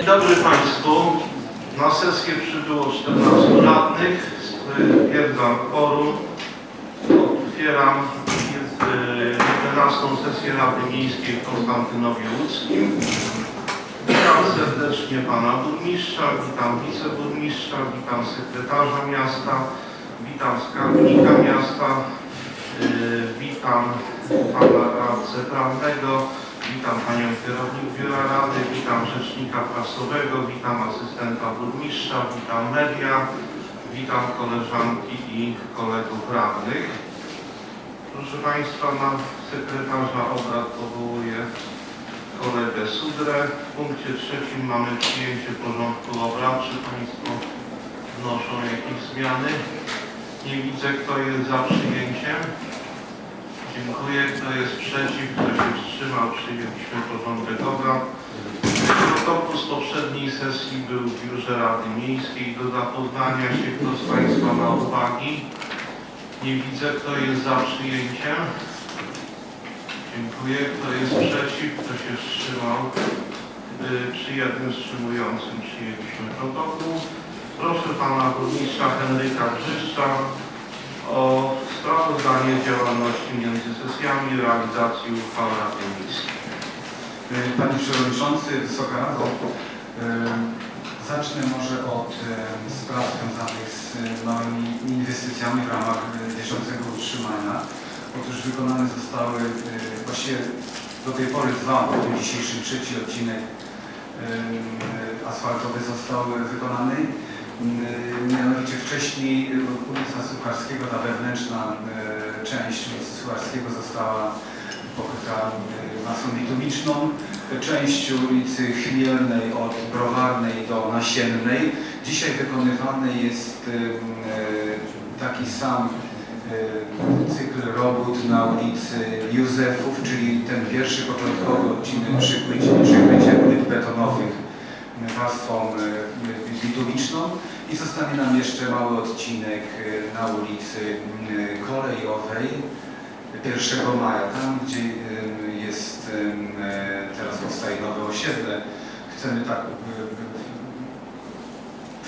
Dzień dobry Państwu. Na sesję przybyło 14 radnych. Stwierdzam kworum. Otwieram e, 11 sesję Rady Miejskiej w Konstantynowie Łódzkim. Witam serdecznie Pana Burmistrza, witam Wiceburmistrza, witam Sekretarza Miasta, witam Skarbnika Miasta, witam Pana Radcę Prawnego, Witam Panią Kierownik Biura Rady, witam Rzecznika Prasowego, witam Asystenta Burmistrza, witam media, witam koleżanki i kolegów radnych. Proszę Państwa, na sekretarza obrad powołuję kolegę Sudrę. W punkcie trzecim mamy przyjęcie porządku obrad. Czy Państwo wnoszą jakieś zmiany? Nie widzę, kto jest za przyjęciem. Dziękuję. Kto jest przeciw? Kto się wstrzymał? Przyjęliśmy porządek obrad. Protokół z poprzedniej sesji był w Biurze Rady Miejskiej. Do zapoznania się kto z Państwa ma uwagi? Nie widzę. Kto jest za przyjęciem? Dziękuję. Kto jest przeciw? Kto się wstrzymał? Przy jednym wstrzymującym przyjęliśmy protokół. Proszę Pana Burmistrza Henryka Brzyszcza o sprawozdanie działalności między sesjami realizacji uchwały Rady Miejskiej. Panie Przewodniczący, Wysoka Rado, e, zacznę może od e, spraw związanych z e, małymi inwestycjami w ramach e, bieżącego utrzymania. Otóż wykonane zostały e, właściwie do tej pory dwa, bo w tym dzisiejszym trzeci odcinek e, asfaltowy został wykonany. Mm, Mianowicie wcześniej ulica Sucharskiego, ta wewnętrzna e, część ulicy Sucharskiego została pokryta e, masą bitumiczną. Część ulicy Chmielnej od Browarnej do Nasiennej. Dzisiaj wykonywany jest taki sam cykl robót na ulicy Józefów, czyli ten pierwszy początkowy odcinek przykrycie, przykrycie płyt betonowych warstwą e, bitumiczną i zostanie nam jeszcze mały odcinek e, na ulicy m, Kolejowej 1 maja, tam gdzie jest e, teraz powstaje nowe osiedle. Chcemy tak e,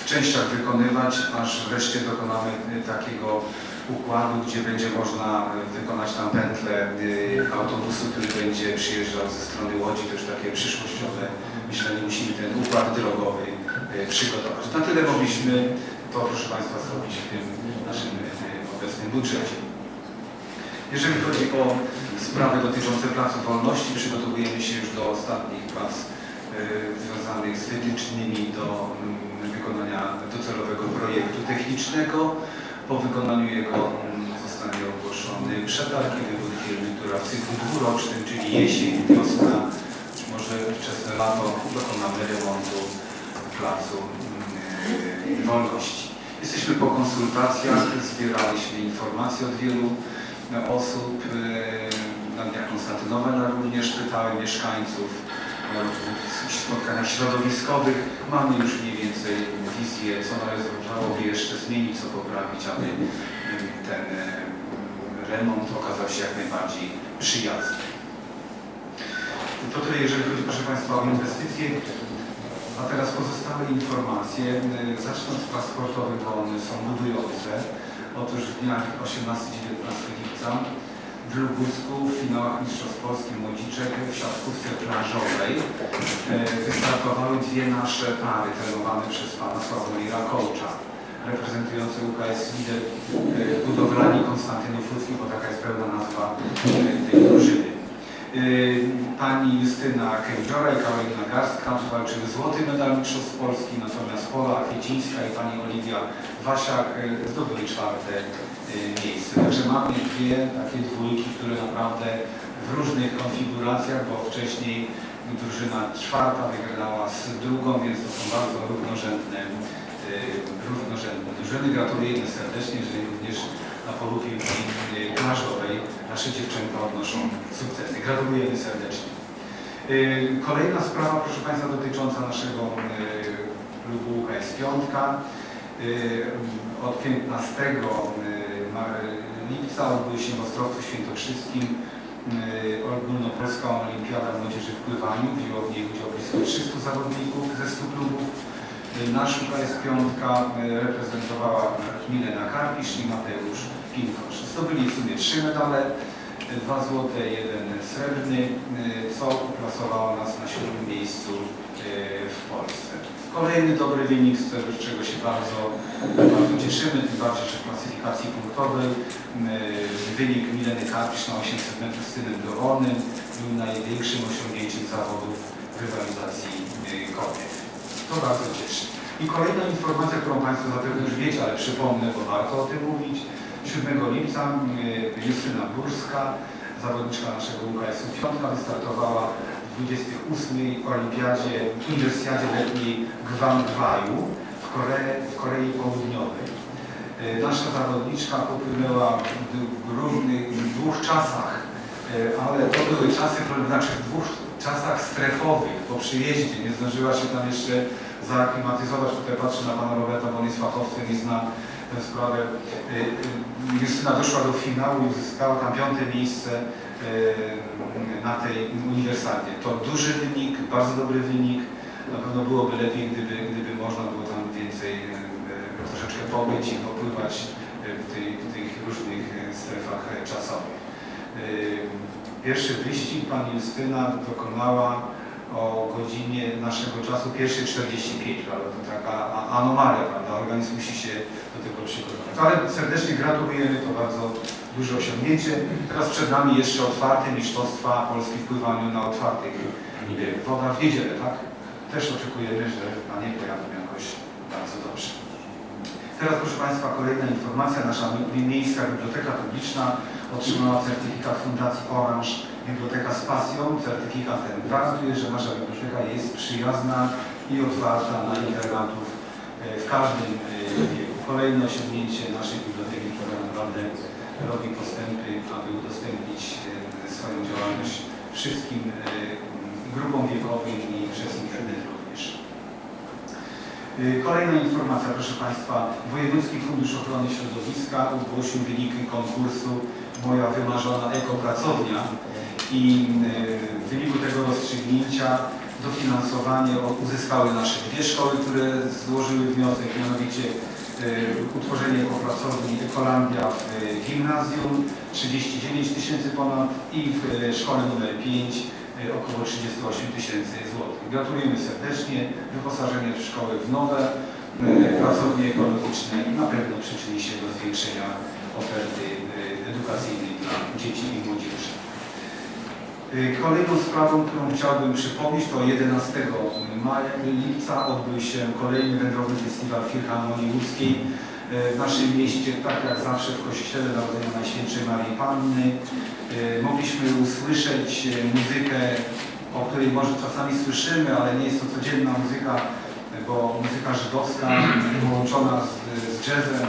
w częściach wykonywać, aż wreszcie dokonamy e, takiego układu, gdzie będzie można e, wykonać tam pętlę e, autobusu, który będzie przyjeżdżał ze strony Łodzi, to już takie przyszłościowe myślenie, musimy ten układ drogowy e, przygotować. Na tyle mogliśmy to, proszę Państwa, zrobić w tym naszym e, obecnym budżecie. Jeżeli chodzi o sprawy dotyczące Placu Wolności, przygotowujemy się już do ostatnich prac e, związanych z wytycznymi do mm, wykonania docelowego projektu technicznego. Po wykonaniu jego mm, zostanie ogłoszony przetarg i wybór firmy, która w cyklu dwurocznym, czyli jesień, wiosna, może wczesne lato, dokonamy remontu Placu mm, Wolności. Jesteśmy po konsultacjach, zbieraliśmy informacje od wielu osób e, na dniach Konstantynowa, ale również pytałem mieszkańców w spotkaniach środowiskowych. Mamy już mniej więcej wizję, co należałoby jeszcze zmienić, co poprawić, aby ten remont okazał się jak najbardziej przyjazny. To tyle, jeżeli chodzi, proszę Państwa, o inwestycje. A teraz pozostałe informacje. E, Zacznę od sportowych, bo one są budujące. Otóż w dniach 18-19 lipca w Lubusku w finałach Mistrzostw Polski Młodziczek w siatkówce plażowej e, wystartowały dwie nasze pary trenowane przez pana Sławomira Kołcza reprezentujące UKS Lider e, Budowlani Konstantynów Łódzki, bo taka jest pełna nazwa tej drużyny. Pani Justyna Kędziora i Karolina Garstka wywalczyły złoty medal Mistrzostw Polski, natomiast Pola Kwiecińska i Pani Oliwia Wasiak e, zdobyli czwarte e, miejsce. Także mamy dwie takie dwójki, które naprawdę w różnych konfiguracjach, bo wcześniej drużyna czwarta wygrała z drugą, więc to są bardzo równorzędne, e, równorzędne drużyny. Gratulujemy serdecznie, że również na polu piłki plażowej nasze dziewczęta odnoszą sukcesy. Gratulujemy serdecznie. E, Kolejna sprawa, proszę Państwa, dotycząca naszego e, klubu UKS Piątka. E, Od 15 e, ma- lipca odbył się w Ostrowcu Świętokrzyskim ogólnopolska olimpiada młodzieży w pływaniu. W Iłowni chodzi o blisko 300 zawodników ze 100 klubów. Nasz jest piątka reprezentowała Milena Karpisz i Mateusz Pinkosz. Zdobyli w sumie trzy medale, e, dwa złote, jeden srebrny, e, co uplasowało nas na siódmym miejscu e, w Polsce. Kolejny dobry wynik, z czego- się bardzo, bardzo cieszymy, tym bardziej, że w klasyfikacji punktowej e, wynik Mileny Karpisz na 800 metrów z tylnym dowolnym był największym osiągnięciem zawodów w rywalizacji kobiet. To bardzo cieszy. I kolejna informacja, którą Państwo zapewne już wiecie, ale przypomnę, bo warto o tym mówić. 7 lipca y, Justyna zawodniczka naszego UKS-u Piątka, wystartowała w 28. Olimpiadzie, Uniwersjadzie letniej Gwangwaju w Korei, w Korei Południowej. Y, Nasza zawodniczka popłynęła w, w dwóch czasach, y, ale to były czasy, znaczy w dwóch czasach strefowych po przyjeździe. Nie zdążyła się tam jeszcze zaaklimatyzować. Tutaj patrzę na pana Roberta, bo on jest fachowcem i zna tę sprawę. Y, y, Justyna doszła do finału i uzyskała tam piąte miejsce y, na tej uniwersalie. To duży wynik, bardzo dobry wynik. Na pewno byłoby lepiej, gdyby, gdyby można było tam więcej troszeczkę pobyć i popływać w, tej, w tych różnych strefach czasowych. Pierwszy wyścig pani Justyna dokonała o godzinie naszego czasu 1.45, prawda? To taka anomalia, prawda? Organizm musi się do tego przygotować. Ale serdecznie gratulujemy, to bardzo duże osiągnięcie. Teraz przed nami jeszcze otwarte mistrzostwa Polski w pływaniu na otwartych wodach w niedzielę, tak? Też oczekujemy, że panie pojadą jakoś bardzo dobrze. Teraz proszę Państwa kolejna informacja. Nasza mi- miejska biblioteka publiczna otrzymała certyfikat Fundacji Orange Biblioteka z pasją. Certyfikat ten gwarantuje, że nasza biblioteka jest przyjazna i otwarta na internatów e, w każdym e, wieku. Kolejne osiągnięcie naszej biblioteki, która naprawdę robi postępy, aby udostępnić e, swoją działalność wszystkim grupom wiekowym i wszystkim innym również. Kolejna informacja, proszę Państwa. Wojewódzki Fundusz Ochrony Środowiska ogłosił wyniki konkursu Moja wymarzona ekopracownia i y, w wyniku tego rozstrzygnięcia dofinansowanie uzyskały nasze dwie szkoły, które złożyły wniosek, mianowicie y, utworzenie ekopracowni Ekolandia w y, gimnazjum 39 tysięcy ponad i w szkole numer 5 y, około 38 tysięcy złotych. Gratulujemy serdecznie. Wyposażenie w szkoły w nowe pracownie ekologiczne na pewno przyczyni się do zwiększenia oferty edukacyjnej dla dzieci i młodzieży. Y, Kolejną sprawą, którą chciałbym przypomnieć, to 11 maja, lipca odbył się kolejny wędrowny festiwal Filharmonii Łódzkiej y, w naszym mieście, tak jak zawsze w Kościele Narodzenia Najświętszej Marii Panny. Y, Mogliśmy usłyszeć muzykę, o której może czasami słyszymy, ale nie jest to codzienna muzyka, bo muzyka żydowska połączona z, z jazzem.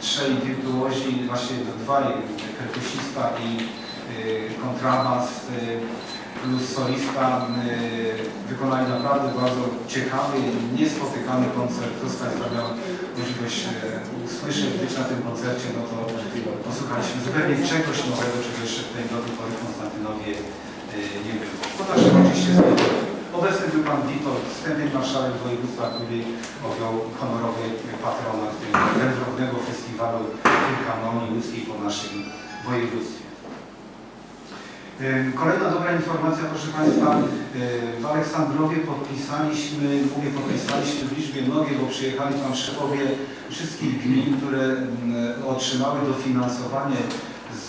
Trzej wirtuozi, właśnie dwaj, perkusista i kontrabas y, plus solista y, wykonali naprawdę bardzo ciekawy, niespotykany koncert. Kto z Państwa miał możliwość y, usłyszeć, być na tym koncercie, no to posłuchaliśmy zupełnie czegoś nowego, czego jeszcze tej do tej pory w Konstantynowie y, nie było. To nasze oczywiście. Obecny był Pan Witold, wstępny marszałek województwa, który objął honorowy patronat wędrownego festiwalu Filharmonii Łódzkiej po naszym województwie. Kolejna dobra informacja, proszę Państwa. W Aleksandrowie podpisaliśmy, mówię podpisaliśmy w liczbie mnogiej, bo przyjechali tam szefowie wszystkich gmin, które otrzymały dofinansowanie z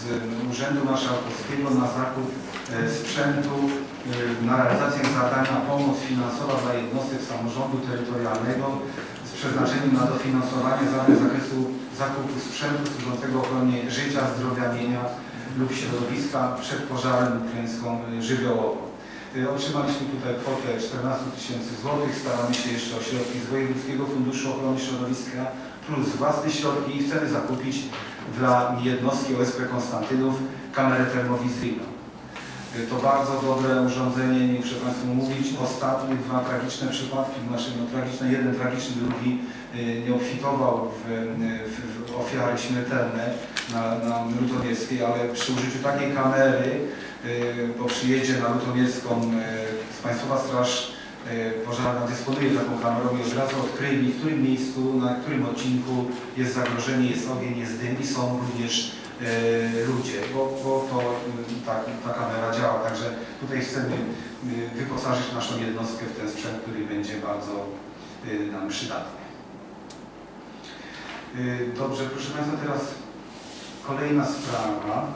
Urzędu Marszałkowskiego na zakup e, sprzętu e, na realizację zadania pomoc finansowa dla jednostek samorządu terytorialnego z przeznaczeniem na dofinansowanie zakresu zakupu sprzętu służącego ochronie życia, zdrowia, mienia lub środowiska przed pożarem klęską e, żywiołową. E, Otrzymaliśmy tutaj kwotę 14 tysięcy złotych. Staramy się jeszcze o środki z Wojewódzkiego Funduszu Ochrony Środowiska plus własne środki i chcemy zakupić dla jednostki OSP Konstantynów kamerę termowizyjną. Y, To bardzo dobre urządzenie, nie muszę Państwu mówić. Ostatnie dwa tragiczne przypadki w naszym, no tragiczne, jeden tragiczny, drugi y, nie obfitował w, w, w ofiary śmiertelne. Na, na Lutowieckiej, ale przy użyciu takiej kamery y, po przyjeździe na Lutowiecką y, z Państwowa Straż y, Pożarna dysponuje taką kamerą i od razu odkryli, w którym miejscu, na którym odcinku jest zagrożenie, jest ogień, jest dym i są również ludzie, bo, bo to tak, ta kamera działa. Także tutaj chcemy wyposażyć naszą jednostkę w ten sprzęt, który będzie bardzo nam przydatny. Dobrze, proszę Państwa, teraz kolejna sprawa.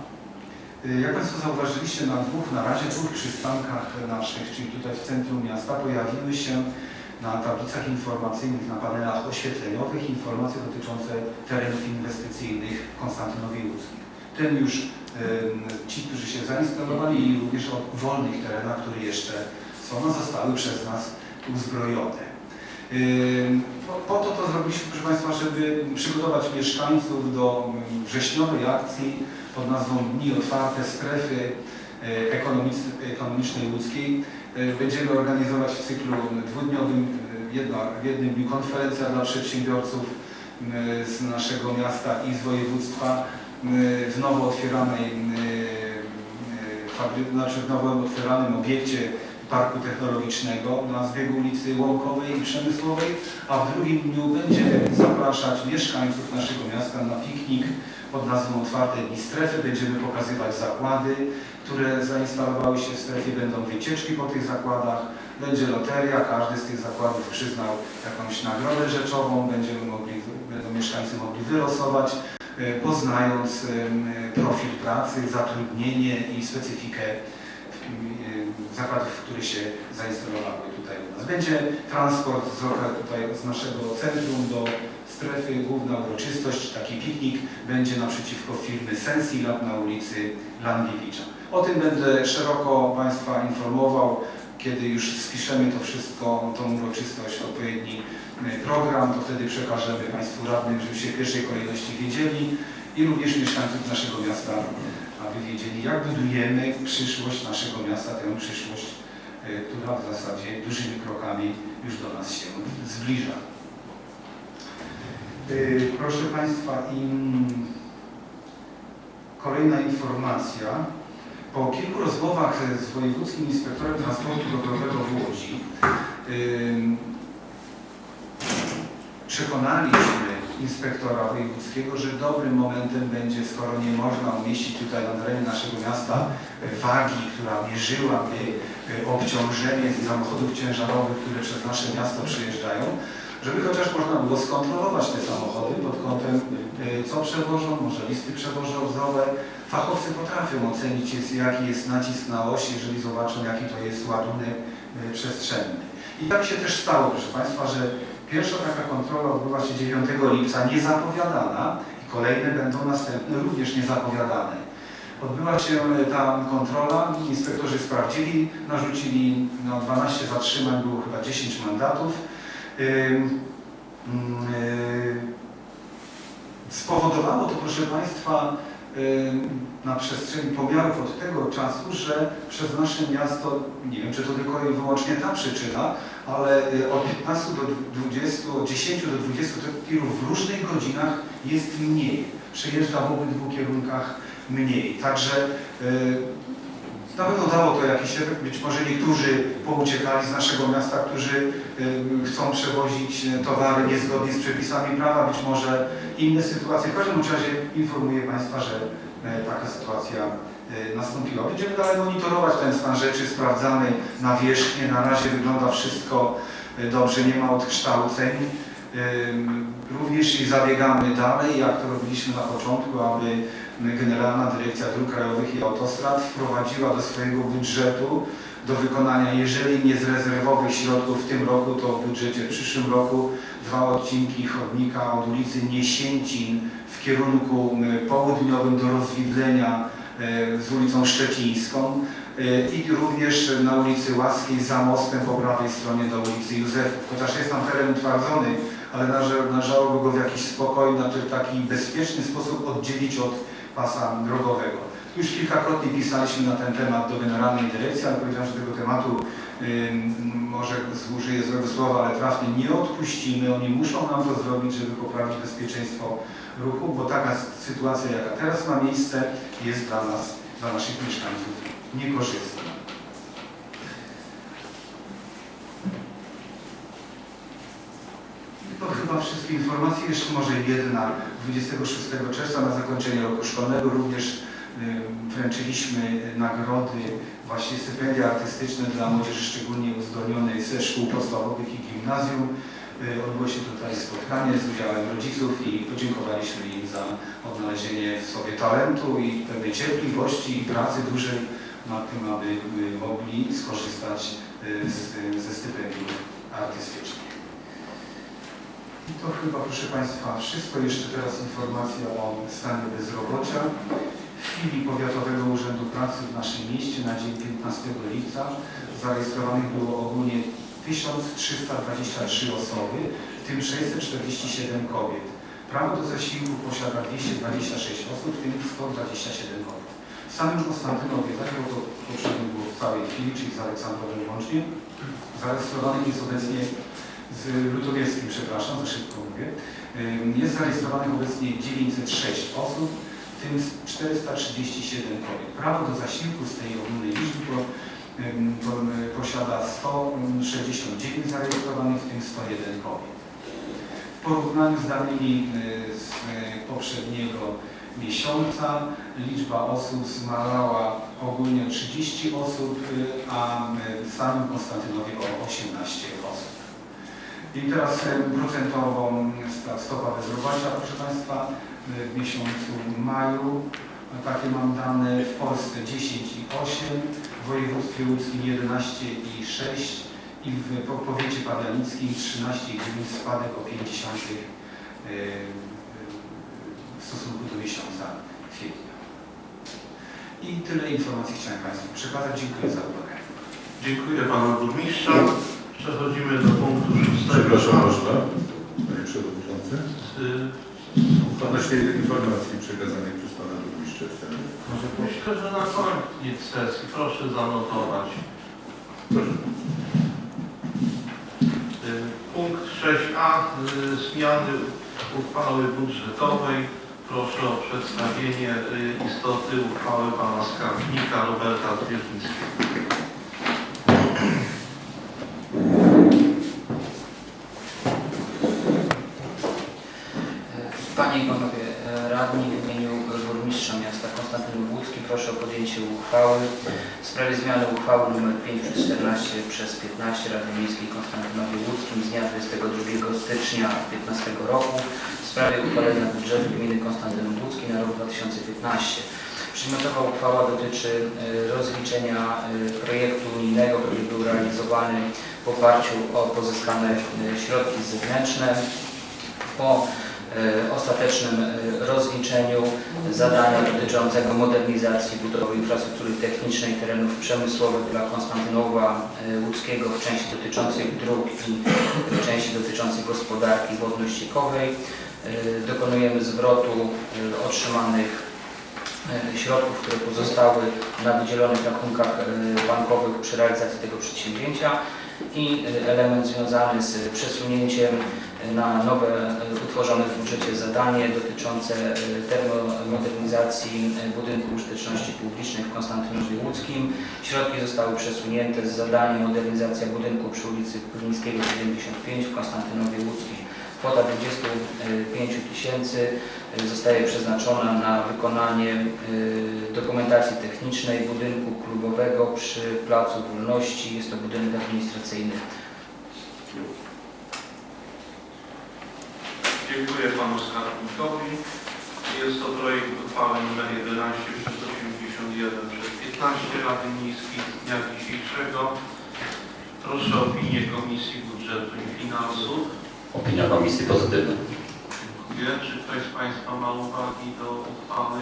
Y, Jak Państwo zauważyliście, na dwóch, na razie dwóch przystankach naszych, czyli tutaj w centrum miasta, pojawiły się na tablicach informacyjnych, na panelach oświetleniowych informacje dotyczące terenów inwestycyjnych w Konstantynowie Łódzkim. Tym już ci, którzy się zainstalowali i również o wolnych terenach, które jeszcze są, zostały przez nas uzbrojone. Po, to to zrobiliśmy, proszę Państwa, żeby przygotować mieszkańców do mm, wrześniowej akcji pod nazwą Dni Otwarte Strefy e, ekonomic- Ekonomicznej Łódzkiej. E, Będziemy organizować w cyklu dwudniowym, e, jedna, w jednym dniu konferencja dla przedsiębiorców z naszego miasta i z województwa w nowo otwieranej, znaczy w nowo otwieranym obiekcie Parku Technologicznego na zbiegu ulicy Łąkowej i Przemysłowej, a w drugim dniu będziemy zapraszać mieszkańców naszego miasta na piknik pod nazwą Otwarte Dni Strefy. Będziemy pokazywać zakłady, które zainstalowały się w strefie, będą wycieczki po tych zakładach, będzie loteria, każdy z tych zakładów przyznał jakąś nagrodę rzeczową, będziemy mogli, będą mieszkańcy mogli wylosować, e, poznając em, profil pracy, zatrudnienie i specyfikę y, zakładów, które się zainstalowały tutaj u nas. Będzie transport z, tutaj z naszego centrum do strefy, główna uroczystość, taki piknik będzie naprzeciwko firmy Sensilat na ulicy Langiewicza. O tym będę szeroko Państwa informował, kiedy już spiszemy to wszystko, tą uroczystość, w odpowiedni y, program, to wtedy przekażemy Państwu radnym, żebyście w pierwszej kolejności wiedzieli i również mieszkańców naszego miasta aby wiedzieli, jak budujemy przyszłość naszego miasta, tę przyszłość, e, która w zasadzie dużymi krokami już do nas się zbliża. E, Proszę Państwa, i kolejna informacja. Po kilku rozmowach z Wojewódzkim Inspektorem Transportu Drogowego w Łodzi przekonaliśmy inspektora wojewódzkiego, że dobrym momentem będzie, skoro nie można umieścić tutaj na terenie naszego miasta wagi, która mierzyłaby e, obciążenie samochodów ciężarowych, które przez nasze miasto przyjeżdżają, żeby chociaż można było skontrolować te samochody pod kątem e, co przewożą, może listy przewozowe. Fachowcy potrafią ocenić, jaki jest nacisk na oś, jeżeli zobaczą, jaki to jest ładunek e, przestrzenny. I tak się też stało, proszę Państwa, że Pierwsza taka kontrola odbyła się 9 lipca, niezapowiadana i kolejne będą następne, również niezapowiadane. Odbyła się e, ta kontrola, inspektorzy sprawdzili, narzucili no, 12 zatrzymań, było chyba 10 mandatów. Ym, ym, y, Spowodowało to, proszę Państwa, na przestrzeni pomiarów od tego czasu, że przez nasze miasto, nie wiem czy to tylko i wyłącznie ta przyczyna, ale y, od 15 do 20, od 10 do 20 tirów w różnych godzinach jest mniej. Przejeżdża w obydwu kierunkach mniej. Także y, na pewno dało to jakiś efekt. Być może niektórzy pouciekali z naszego miasta, którzy chcą przewozić y, towary niezgodnie z przepisami prawa, być może inne sytuacje. W każdym razie informuję Państwa, że y, taka sytuacja y, nastąpiła. Będziemy dalej monitorować ten stan rzeczy, sprawdzamy nawierzchnię. Na razie wygląda wszystko dobrze, nie ma odkształceń. Również i zabiegamy dalej, jak to robiliśmy na początku, aby Generalna Dyrekcja Dróg Krajowych i Autostrad wprowadziła do swojego budżetu do wykonania, jeżeli nie z rezerwowych środków w tym roku, to w budżecie w przyszłym roku dwa odcinki chodnika od ulicy Niesięcin w kierunku południowym do rozwidlenia e, z ulicą Szczecińską e, i również na ulicy Łaskiej za mostem po prawej stronie do ulicy Józefów. Chociaż jest tam teren utwardzony, ale należałoby go w jakiś spokojny, znaczy taki bezpieczny sposób oddzielić od pasa drogowego. Już kilkakrotnie pisaliśmy na ten temat do Generalnej Dyrekcji, ale powiedziałem, że tego tematu ym, może zużyję złego słowa, ale trafnie nie odpuścimy. Oni muszą nam to zrobić, żeby poprawić bezpieczeństwo ruchu, bo taka sytuacja, jaka teraz ma miejsce, jest dla nas, dla naszych mieszkańców niekorzystna. To chyba wszystkie informacje. Jeszcze może jedna. 26 czerwca na zakończenie roku szkolnego również wręczyliśmy nagrody, właśnie stypendia artystyczne dla młodzieży szczególnie uzdolnionej ze szkół podstawowych i gimnazjum. Y, Odbyło się tutaj spotkanie z udziałem rodziców i podziękowaliśmy im za odnalezienie w sobie talentu i pewnej cierpliwości i pracy dużej nad tym, aby y, mogli skorzystać y, z, ze stypendiów artystycznych. I to chyba, proszę Państwa, wszystko. Jeszcze teraz informacja o stanie bezrobocia. W chwili Powiatowego Urzędu Pracy w naszym mieście na dzień 15 lipca zarejestrowanych było ogólnie 1323 osoby, w tym 647 kobiet. Prawo do zasiłku posiada 226 osób, w tym 127 kobiet. W samym Konstantynowie, tak jak to poprzednio było w całej chwili, czyli z Aleksandrowem łącznie, zarejestrowanych jest obecnie z Przepraszam, za szybko mówię, jest zarejestrowanych obecnie 906 osób, w tym 437 kobiet. Prawo do zasiłku z tej ogólnej liczby posiada 169 zarejestrowanych, w tym 101 kobiet. W porównaniu z danymi z y, poprzedniego miesiąca liczba osób zmalała ogólnie o 30 osób, y, a w samym Konstantynowie o 18 osób. I teraz y, procentową sta- stopa bezrobocia, proszę Państwa, y, w miesiącu maju, takie mam dane, w Polsce 10,8, w województwie łódzkim 11,6 i w po- powiecie pawianickim 13,9 spadek o 50 y, w stosunku do miesiąca kwietnia. I tyle informacji chciałem Państwu przekazać. Dziękuję za uwagę. Dziękuję Panu Burmistrza. Przechodzimy do punktu szóstego. Przepraszam można, Panie Przewodniczący. Odnośnie informacji przekazanej przez Pana Burmistrza. Myślę, że na koniec sesji proszę zanotować. Proszę. Y, Punkt 6a. y, Zmiany uchwały budżetowej. Proszę o przedstawienie y, istoty uchwały Pana Skarbnika Roberta Zwierzyńskiego. Panie i Panowie e, Radni, w imieniu Burmistrza Miasta Konstantynów Łódzki proszę o podjęcie uchwały w sprawie zmiany uchwały nr 514 przez 15 Rady Miejskiej Konstantynowie Łódzkim z dnia 22 stycznia 2015 roku w sprawie uchwalenia budżetu gminy Konstantynów Łódzki na rok 2015. Przedmiotowa uchwała dotyczy e, rozliczenia e, projektu unijnego, który był realizowany w oparciu o pozyskane e, środki zewnętrzne po ostatecznym e, rozliczeniu zadania dotyczącego modernizacji budowy infrastruktury technicznej terenów przemysłowych dla Konstantynowa e, Łódzkiego w części dotyczącej dróg i w części dotyczącej gospodarki wodno-ściekowej. E, Dokonujemy zwrotu e, otrzymanych e, środków, które pozostały na wydzielonych rachunkach e, bankowych przy realizacji tego przedsięwzięcia i e, element związany z przesunięciem na nowe e, utworzone w budżecie zadanie dotyczące e, termomodernizacji e, budynku użyteczności publicznej w Konstantynowie Łódzkim. Środki zostały przesunięte z zadania modernizacja budynku przy ulicy Kulińskiego 75 w Konstantynowie Łódzkim. Kwota 25 tysięcy e, zostaje przeznaczona na wykonanie dokumentacji technicznej budynku klubowego przy Placu Wolności. Jest to budynek administracyjny. Dziękuję Panu Skarbnikowi. Jest to projekt uchwały nr 11 przez 81 przez 15 Rady Miejskiej z dnia dzisiejszego. Proszę o opinię Komisji Budżetu i Finansów. Opinia komisji pozytywna. Dziękuję. Czy ktoś z Państwa ma uwagi do uchwały?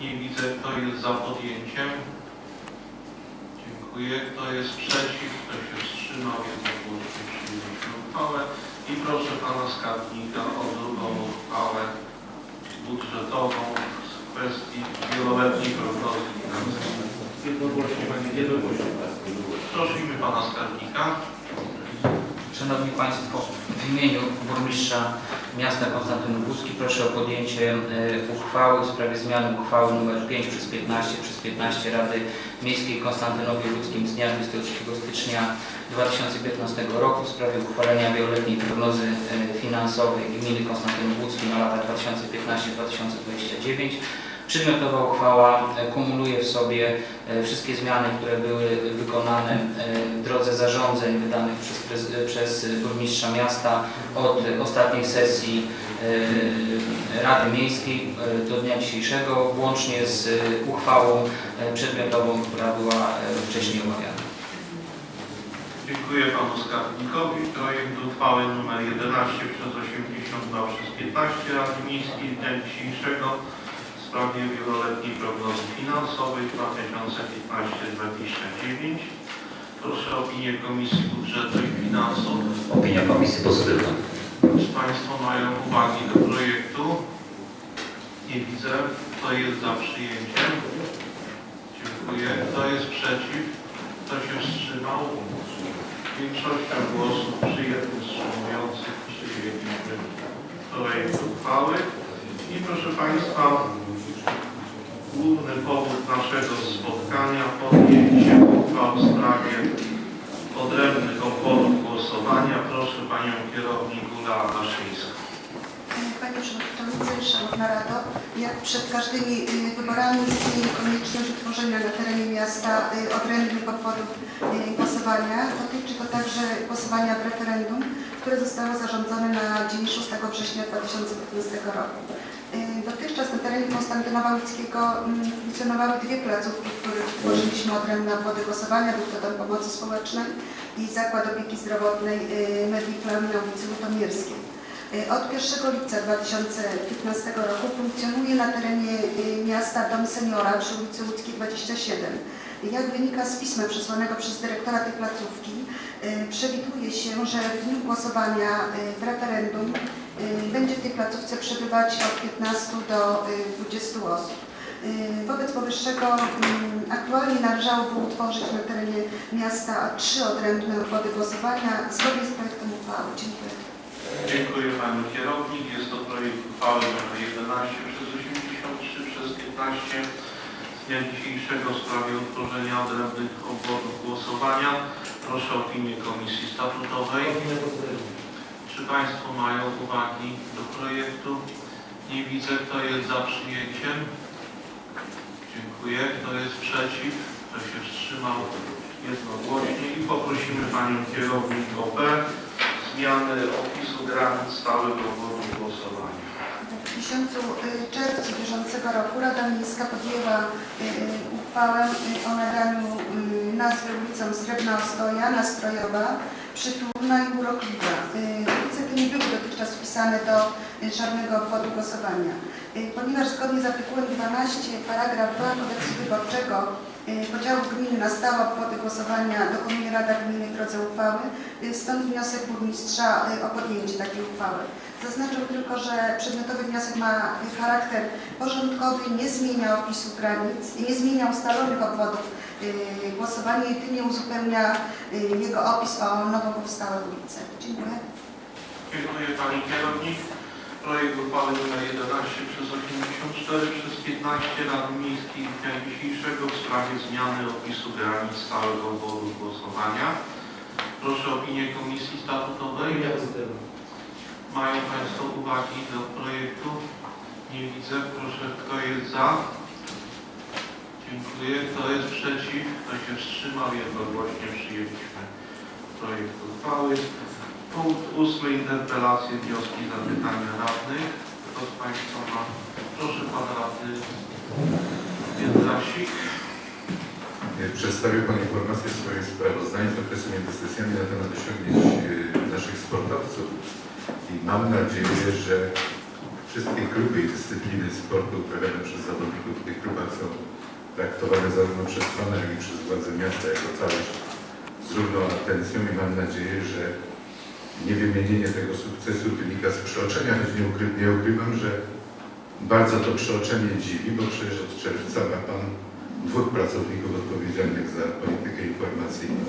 Nie widzę. Kto jest za podjęciem? Dziękuję. Kto jest przeciw? Kto się wstrzymał? Jednogłośnie przyjęliśmy uchwałę. I proszę Pana Skarbnika o drugą uchwałę budżetową w kwestii wieloletniej prognozy finansowej. Jednogłośnie, panie jednogłośnie. Prosimy pana skarbnika. Szanowni Państwo, w imieniu burmistrza miasta Konstantynów Łódzki proszę o podjęcie e, uchwały w sprawie zmiany uchwały nr 5 przez 15 przez 15 Rady Miejskiej Konstantynowie Łódzkim z dnia 23 stycznia 2015 roku w sprawie uchwalenia wieloletniej prognozy e, finansowej gminy Konstantynów Łódzki na lata 2015-2029. Przedmiotowa uchwała e, kumuluje w sobie e, wszystkie zmiany, które były wykonane e, w drodze zarządzeń wydanych przez, przez burmistrza miasta od ostatniej sesji Rady Miejskiej do dnia dzisiejszego, łącznie z uchwałą przedmiotową, która była wcześniej omawiana. Dziękuję panu skarbnikowi. Projekt uchwały nr 11 przez 82 przez 15 Rady Miejskiej dnia dzisiejszego sprawie wieloletniej prognozy finansowej 2015-2029. Proszę o opinię Komisji Budżetu i Finansów. Opinia komisji pozytywna. Czy Państwo mają uwagi do projektu? Nie widzę. Kto jest za przyjęciem? Dziękuję. Kto jest przeciw? Kto się wstrzymał? Większością głosów przy jednym wstrzymujących przyjęliśmy projekt uchwały. I proszę Państwa, główny powód naszego spotkania podjęcie uchwał w sprawie odrębnych obwodów głosowania. Proszę Panią Kierownik Ula Daszyńską. Panie Przewodniczący, Szanowna Rado, jak przed każdymi y, wyborami istnieje konieczność utworzenia na terenie miasta y, odrębnych obwodów y, głosowania. Dotyczy to także głosowania w referendum, które zostało zarządzone na dzień 6 września 2015 roku. Dotychczas na terenie Konstantynowa Łódzkiego mm, funkcjonowały dwie placówki, w których tworzyliśmy odrębne obwody głosowania. Był to Dom Pomocy Społecznej i Zakład Opieki Zdrowotnej y, Mediplan na ulicy Lutomierskiej. Y, Od 1 lipca 2015 roku funkcjonuje na terenie y, miasta Dom Seniora przy ulicy Łódzkiej 27. Jak wynika z pisma przesłanego przez dyrektora tej placówki, przewiduje się, że w dniu głosowania w referendum będzie w tej placówce przebywać od 15 do y, 20 osób. Y, Wobec powyższego mm, aktualnie należałoby utworzyć na terenie miasta trzy odrębne obwody głosowania zgodnie z projektem uchwały. Dziękuję. Dziękuję Pani Kierownik. Jest to projekt uchwały nr 11 przez 83 przez 15 z dnia dzisiejszego w sprawie utworzenia odrębnych obwodów głosowania. Proszę o opinię Komisji Statutowej. Czy Państwo mają uwagi do projektu? Nie widzę. Kto jest za przyjęciem? Dziękuję. Kto jest przeciw? Kto się wstrzymał? Jednogłośnie. I poprosimy Panią Kierownik o B. Zmiany opisu granic stałego obwodu głosowania. W miesiącu y, czerwcu bieżącego roku Rada Miejska podjęła y, uchwałę y, o nadaniu nazwy ulicom Srebrna Ostoja, Nastrojowa, Przytulna i Urokliwa. Y, Ulice te nie były dotychczas wpisane do y, żadnego obwodu głosowania. Y, Ponieważ zgodnie z artykułem 12 paragraf 2 kodeksu wyborczego y, podziału gminy na stałe obwody głosowania dokonuje Rada Gminy w drodze uchwały, y, stąd wniosek burmistrza y, o podjęcie takiej uchwały. Zaznaczę tylko, że przedmiotowy wniosek ma charakter porządkowy, nie zmienia opisu granic, nie zmienia ustalonych obwodów y, głosowania, jedynie uzupełnia y, jego opis o nowo powstałe ulice. Dziękuję. Dziękuję Pani Kierownik. Projekt uchwały nr 11 przez 84 przez 15 Rady Miejskiej z dnia dzisiejszego w sprawie zmiany opisu granic stałego obwodu głosowania. Proszę o opinię Komisji Statutowej. Mają Państwo uwagi do projektu? Nie widzę. Proszę, kto jest za? Dziękuję. Kto jest przeciw? Kto się wstrzymał? Jednogłośnie przyjęliśmy projekt uchwały. Punkt ósmy. Interpelacje, wnioski, zapytania radnych. Kto z Państwa ma? Proszę Pan Radny Jędrasik. Przedstawię Panu informację w sprawie sprawozdań z okresu między sesjami na temat osiągnięć e, naszych sportowców. I mam nadzieję, że wszystkie grupy i dyscypliny sportu uprawiane przez zawodników w tych klubach są traktowane zarówno przez Pana, jak i przez władze miasta jako całość z równą atencją i mam nadzieję, że niewymienienie tego sukcesu wynika z przeoczenia, choć nie, ukry, nie ukrywam, że Bardzo to przeoczenie dziwi, bo przecież od czerwca ma Pan dwóch pracowników odpowiedzialnych za politykę informacyjną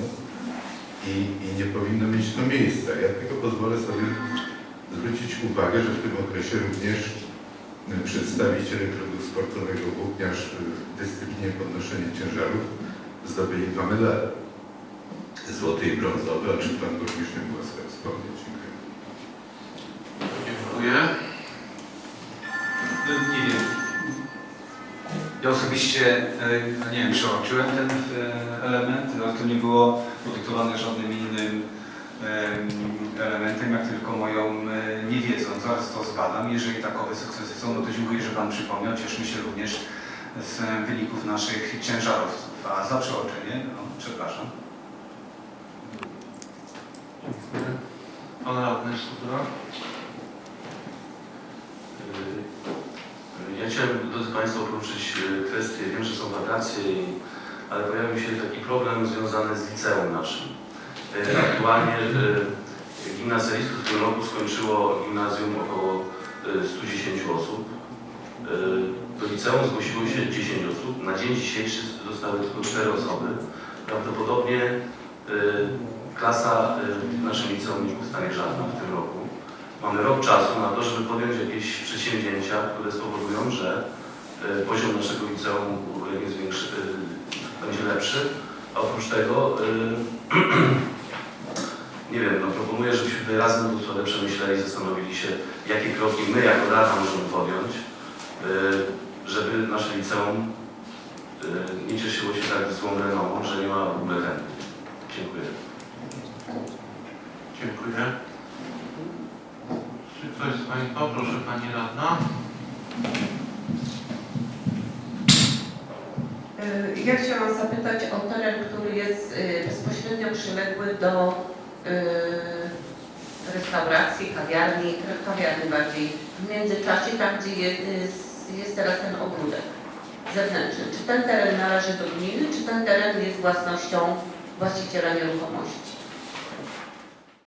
i, i nie powinno mieć to miejsca. Ja tylko pozwolę sobie zwrócić uwagę, że w tym okresie również e, przedstawiciele klubu sportowego Włókniarz w dyscyplinie podnoszenia ciężarów zdobyli dwa medale. Złoty i brązowy, o czym Pan Burmistrz nie był łaskaw wspomnieć. Dziękuję. Dziękuję. No, Nie wiem. Ja osobiście, e, no nie wiem, przeoczyłem ten e, element, ale to nie było podyktowane żadnym innym elementem, jak tylko moją e, niewiedzą. Zaraz to zbadam. Jeżeli takowe sukcesy są, no to dziękuję, że Pan przypomniał. Cieszmy się również z e, wyników naszych ciężarowców. A za przeoczenie, no, przepraszam. Dziękuję. Pan radny Stutra. Yy, Ja chciałem, drodzy Państwo, poruszyć yy, kwestię, wiem, że są wakacje, ale pojawił się taki problem związany z liceum naszym. Yy, Aktualnie yy, gimnazjalistów w tym roku skończyło gimnazjum około yy, 110 osób. Yy, Do liceum zgłosiło się 10 osób. Na dzień dzisiejszy zostały tylko 4 osoby. Prawdopodobnie klasa w naszym liceum nie powstanie żadna w tym roku. Mamy rok czasu na to, żeby podjąć jakieś przedsięwzięcia, które spowodują, że e, poziom naszego liceum e, będzie lepszy. A oprócz tego, e, nie wiem, no proponuję, żebyśmy razem po prostu przemyśleli, zastanowili się, jakie kroki my jako Rada możemy podjąć, e, żeby nasze liceum e, nie cieszyło się tak złą renomą, że nie ma w ogóle chętnych. Dziękuję. Dziękuję. Czy ktoś z Państwa, proszę Pani Radna. Y, Ja chciałam zapytać o teren, który jest y, bezpośrednio przyległy do y, restauracji, kawiarni, kawiarni bardziej, w międzyczasie, tam gdzie jest, jest teraz ten ogródek zewnętrzny. Czy ten teren należy do gminy, czy ten teren jest własnością właściciela nieruchomości?